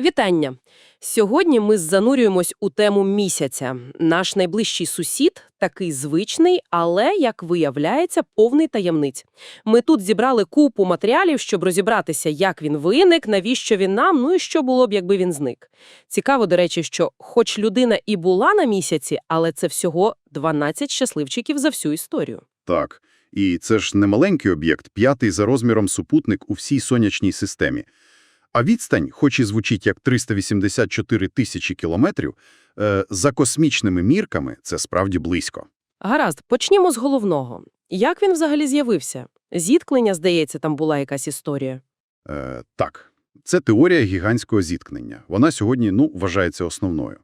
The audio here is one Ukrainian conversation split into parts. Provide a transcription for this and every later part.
Вітання! Сьогодні ми занурюємось у тему місяця. Наш найближчий сусід такий звичний, але, як виявляється, повний таємниць. Ми тут зібрали купу матеріалів, щоб розібратися, як він виник, навіщо він нам, ну і що було б, якби він зник. Цікаво, до речі, що хоч людина і була на місяці, але це всього 12 щасливчиків за всю історію. Так. І це ж не маленький об'єкт, п'ятий за розміром супутник у всій сонячній системі. А відстань, хоч і звучить як 384 тисячі кілометрів, е, за космічними мірками це справді близько. Гаразд, почнімо з головного. Як він взагалі з'явився? Зіткнення, здається, там була якась історія. Е, так, це теорія гігантського зіткнення. Вона сьогодні, ну, вважається основною.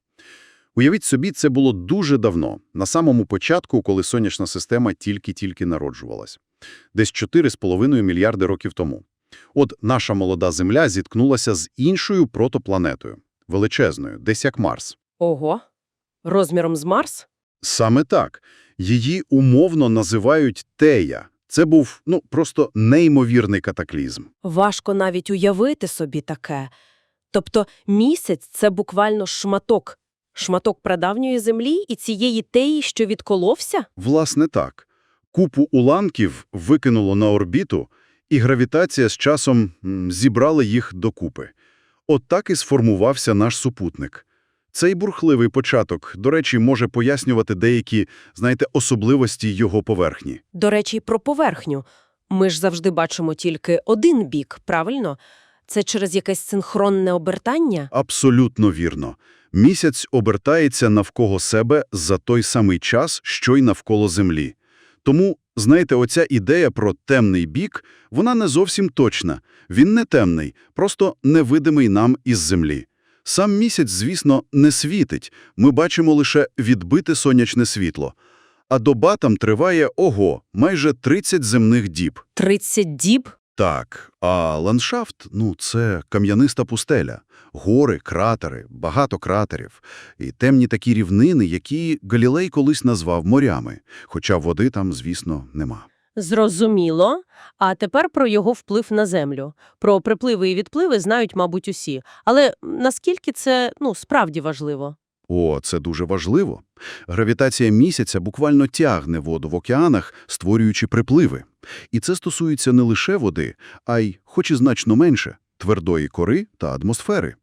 Уявіть собі, це було дуже давно, на самому початку, коли сонячна система тільки-тільки народжувалась. Десь 4,5 мільярди років тому. От наша молода Земля зіткнулася з іншою протопланетою, величезною, десь як Марс. Ого. Розміром з Марс? Саме так. Її умовно називають Тея. Це був, ну, просто неймовірний катаклізм. Важко навіть уявити собі таке. Тобто місяць – це буквально шматок. Шматок прадавньої землі і цієї теї, що відколовся? Власне так. Купу уламків викинуло на орбіту, і гравітація з часом м, зібрала їх докупи. От так і сформувався наш супутник. Цей бурхливий початок, до речі, може пояснювати деякі, знаєте, особливості його поверхні. До речі, про поверхню. Ми ж завжди бачимо тільки один бік, правильно? Це через якесь синхронне обертання? Абсолютно вірно. Місяць обертається навколо себе за той самий час, що й навколо Землі. Тому, знаєте, оця ідея про темний бік, вона не зовсім точна. Він не темний, просто невидимий нам із Землі. Сам місяць, звісно, не світить, ми бачимо лише відбите сонячне світло. А доба там триває, ого, майже 30 земних діб. 30 діб? Так, а ландшафт – ну, це кам'яниста пустеля. Гори, кратери, багато кратерів. І темні такі рівнини, які Галілей колись назвав морями. Хоча води там, звісно, нема. Зрозуміло. А тепер про його вплив на Землю. Про припливи і відпливи знають, мабуть, усі. Але наскільки це, ну, справді важливо? О, це дуже важливо. Гравітація місяця буквально тягне воду в океанах, створюючи припливи. І це стосується не лише води, а й, хоч і значно менше, твердої кори та атмосфери.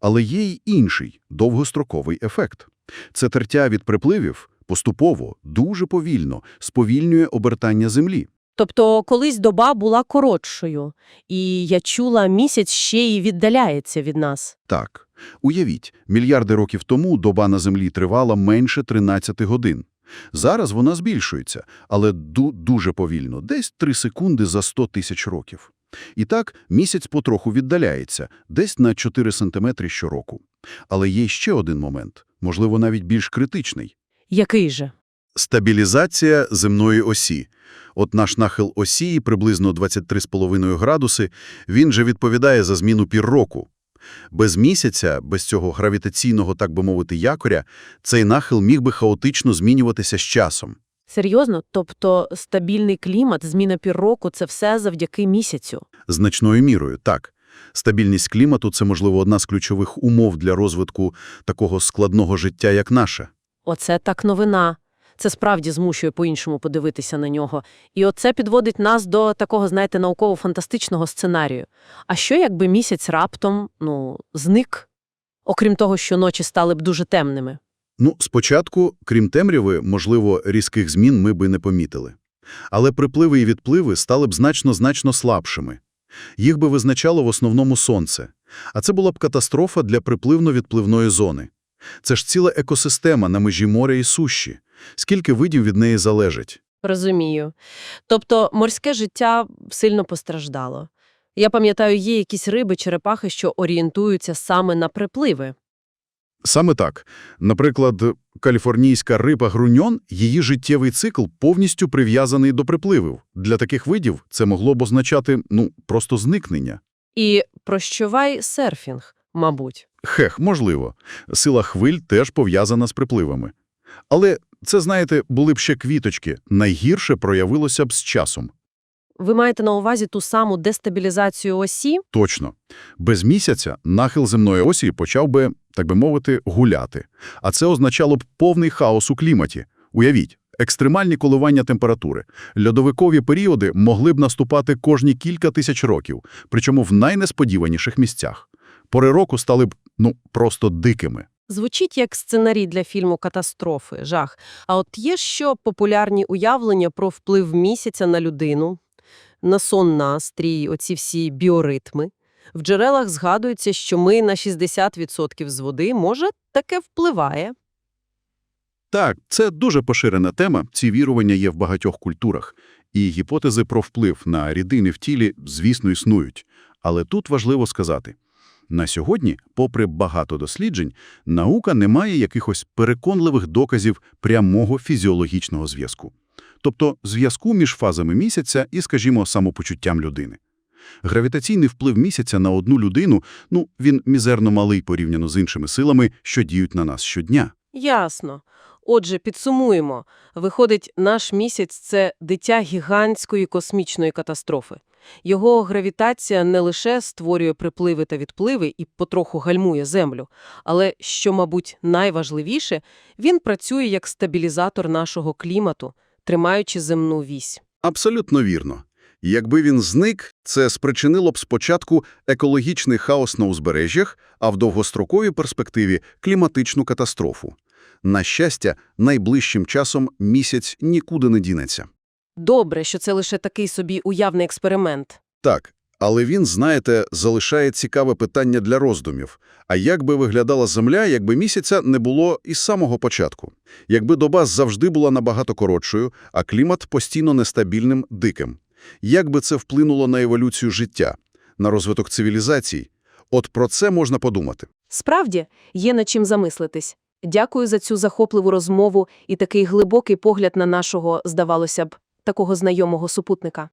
Але є й інший, довгостроковий ефект. Це тертя від припливів поступово, дуже повільно сповільнює обертання Землі. Тобто колись доба була коротшою, і я чула, місяць ще й віддаляється від нас. Так, уявіть, мільярди років тому доба на Землі тривала менше 13 годин. Зараз вона збільшується, але ду дуже повільно, десь 3 секунди за 100 тисяч років. І так місяць потроху віддаляється, десь на 4 сантиметри щороку. Але є ще один момент, можливо, навіть більш критичний. Який же? Стабілізація земної осі. От наш нахил осі приблизно 23,5 градуси, він же відповідає за зміну пір року. Без місяця, без цього гравітаційного, так би мовити, якоря, цей нахил міг би хаотично змінюватися з часом. Серйозно? Тобто стабільний клімат, зміна пір року – це все завдяки місяцю? Значною мірою, так. Стабільність клімату – це, можливо, одна з ключових умов для розвитку такого складного життя, як наше. Оце так новина. Це справді змушує по-іншому подивитися на нього. І оце підводить нас до такого, знаєте, науково-фантастичного сценарію. А що, якби місяць раптом, ну, зник? Окрім того, що ночі стали б дуже темними. Ну, спочатку, крім темряви, можливо, різких змін ми би не помітили. Але припливи і відпливи стали б значно-значно слабшими. Їх би визначало в основному сонце. А це була б катастрофа для припливно-відпливної зони. Це ж ціла екосистема на межі моря і суші. Скільки видів від неї залежить? Розумію. Тобто морське життя сильно постраждало. Я пам'ятаю, є якісь риби, черепахи, що орієнтуються саме на припливи. Саме так. Наприклад, каліфорнійська риба груньон, її життєвий цикл повністю прив'язаний до припливів. Для таких видів це могло б означати, ну, просто зникнення. І прощувай серфінг, мабуть. Хех, можливо. Сила хвиль теж пов'язана з припливами. Але це, знаєте, були б ще квіточки. Найгірше проявилося б з часом. Ви маєте на увазі ту саму дестабілізацію осі? Точно. Без місяця нахил земної осі почав би, так би мовити, гуляти. А це означало б повний хаос у кліматі. Уявіть, екстремальні коливання температури. Льодовикові періоди могли б наступати кожні кілька тисяч років, причому в найнесподіваніших місцях. Пори року стали б, ну, просто дикими. Звучить як сценарій для фільму «Катастрофи», жах. А от є що популярні уявлення про вплив місяця на людину, на сон настрій, оці всі біоритми. В джерелах згадується, що ми на 60% з води, може, таке впливає. Так, це дуже поширена тема, ці вірування є в багатьох культурах, і гіпотези про вплив на рідини в тілі, звісно, існують. Але тут важливо сказати, на сьогодні, попри багато досліджень, наука не має якихось переконливих доказів прямого фізіологічного зв'язку. Тобто зв'язку між фазами місяця і, скажімо, самопочуттям людини. Гравітаційний вплив місяця на одну людину, ну, він мізерно малий порівняно з іншими силами, що діють на нас щодня. Ясно. Отже, підсумуємо. Виходить, наш місяць – це дитя гігантської космічної катастрофи. Його гравітація не лише створює припливи та відпливи і потроху гальмує Землю, але, що, мабуть, найважливіше, він працює як стабілізатор нашого клімату, тримаючи земну вісь. Абсолютно вірно. Якби він зник, це спричинило б спочатку екологічний хаос на узбережжях, а в довгостроковій перспективі – кліматичну катастрофу. На щастя, найближчим часом місяць нікуди не дінеться. Добре, що це лише такий собі уявний експеримент. Так, але він, знаєте, залишає цікаве питання для роздумів. А як би виглядала Земля, якби місяця не було із самого початку? Якби доба завжди була набагато коротшою, а клімат постійно нестабільним, диким? Як би це вплинуло на еволюцію життя, на розвиток цивілізацій? От про це можна подумати. Справді, є над чим замислитись. Дякую за цю захопливу розмову і такий глибокий погляд на нашого, здавалося б, такого знайомого супутника.